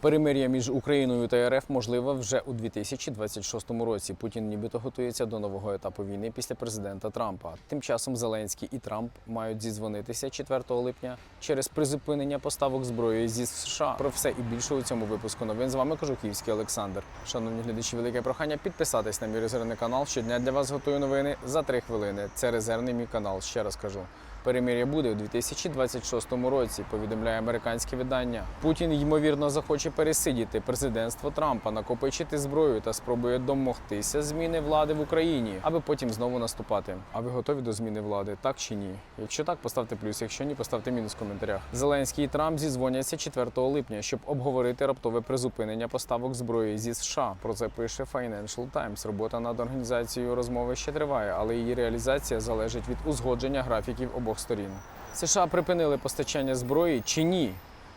Перемир'я між Україною та РФ можливе вже у 2026 році. Путін нібито готується до нового етапу війни після президента Трампа. Тим часом Зеленський і Трамп мають зізвонитися 4 липня через призупинення поставок зброї зі США. Про все і більше у цьому випуску новин з вами Кожухівський Олександр. Шановні глядачі, велике прохання підписатись на мій резервний канал. Щодня для вас готую новини за 3 хвилини. Це резервний мій канал. Ще раз кажу. Перемир'я буде у 2026 році, повідомляє американське видання. Путін ймовірно захоче пересидіти президентство Трампа, накопичити зброю та спробує домогтися зміни влади в Україні, аби потім знову наступати. А ви готові до зміни влади? Так чи ні? Якщо так, поставте плюс. Якщо ні, поставте мінус в коментарях. Зеленський і Трамп зізвоняться 4 липня, щоб обговорити раптове призупинення поставок зброї зі США. Про це пише Financial Times. Робота над організацією розмови ще триває, але її реалізація залежить від узгодження графіків обох сторін. США припинили постачання зброї чи ні?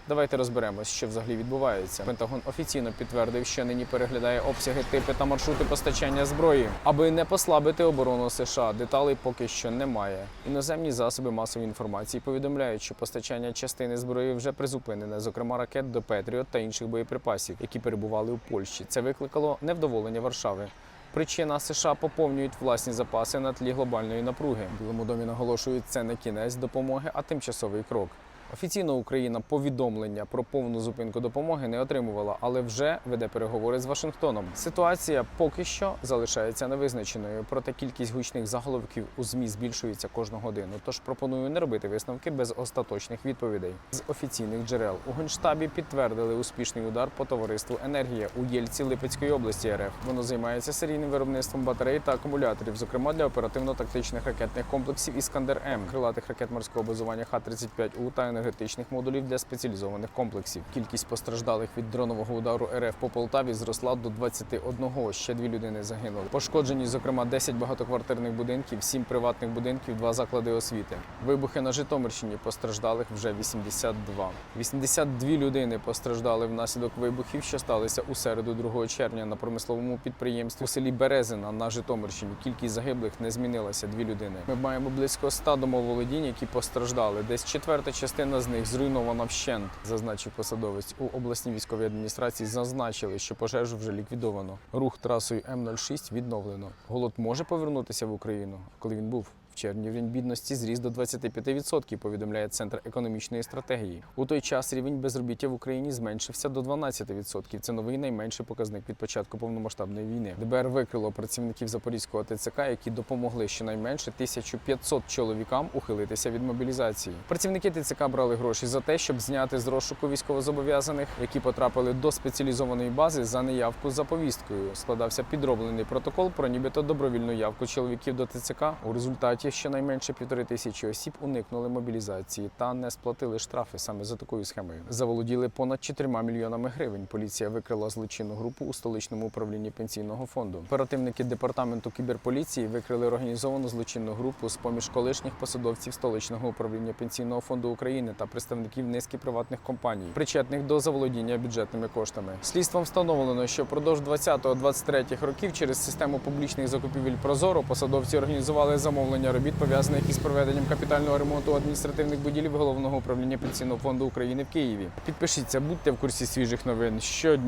Давайте розберемось, що взагалі відбувається. Пентагон офіційно підтвердив, що нині переглядає обсяги, типи та маршрути постачання зброї, аби не послабити оборону США. Деталей поки що немає. Іноземні засоби масової інформації повідомляють, що постачання частини зброї вже призупинене, зокрема ракет до Петріот та інших боєприпасів, які перебували у Польщі. Це викликало невдоволення Варшави. Причина США поповнюють власні запаси на тлі глобальної напруги. Білому домі наголошують, це не кінець допомоги, а тимчасовий крок. Офіційно Україна повідомлення про повну зупинку допомоги не отримувала, але вже веде переговори з Вашингтоном. Ситуація поки що залишається невизначеною, проте кількість гучних заголовків у змі збільшується кожну годину. Тож пропоную не робити висновки без остаточних відповідей. З офіційних джерел у генштабі підтвердили успішний удар по товариству Енергія у Єльці Липецької області РФ. Воно займається серійним виробництвом батарей та акумуляторів, зокрема для оперативно-тактичних ракетних комплексів Іскандер М, крилатих ракет морського базування Х-35У та енергетичних модулів для спеціалізованих комплексів. Кількість постраждалих від дронового удару РФ по Полтаві зросла до 21. Ще дві людини загинули. Пошкоджені, зокрема, 10 багатоквартирних будинків, 7 приватних будинків, 2 заклади освіти. Вибухи на Житомирщині постраждалих вже 82. 82 людини постраждали внаслідок вибухів, що сталися у середу 2 червня на промисловому підприємстві у селі Березина на Житомирщині. Кількість загиблих не змінилася дві людини. Ми маємо близько 100 домоволодінь, які постраждали. Десь четверта частина з них зруйнована вщент, зазначив посадовець. У обласній військовій адміністрації зазначили, що пожежу вже ліквідовано. Рух трасою М06 відновлено. Голод може повернутися в Україну, коли він був. В червні рівень бідності зріс до 25%, повідомляє Центр економічної стратегії. У той час рівень безробіття в Україні зменшився до 12%. Це новий найменший показник від початку повномасштабної війни. ДБР викрило працівників Запорізького ТЦК, які допомогли щонайменше 1500 чоловікам ухилитися від мобілізації. Працівники ТЦК брали гроші за те, щоб зняти з розшуку військовозобов'язаних, які потрапили до спеціалізованої бази за неявку за повісткою. Складався підроблений протокол про нібито добровільну явку чоловіків до ТЦК. У результаті щонайменше півтори тисячі осіб уникнули мобілізації та не сплатили штрафи саме за такою схемою. Заволоділи понад 4 мільйонами гривень. Поліція викрила злочинну групу у столичному управлінні пенсійного фонду. Оперативники департаменту кіберполіції викрили організовану злочинну групу з поміж колишніх посадовців столичного управління пенсійного фонду України та представників низки приватних компаній, причетних до заволодіння бюджетними коштами. Слідством встановлено, що впродовж 20-23 років через систему публічних закупівель Прозоро посадовці організували замовлення робіт, пов'язаних із проведенням капітального ремонту адміністративних будівель головного управління пенсійного фонду України в Києві. Підпишіться, будьте в курсі свіжих новин щодня.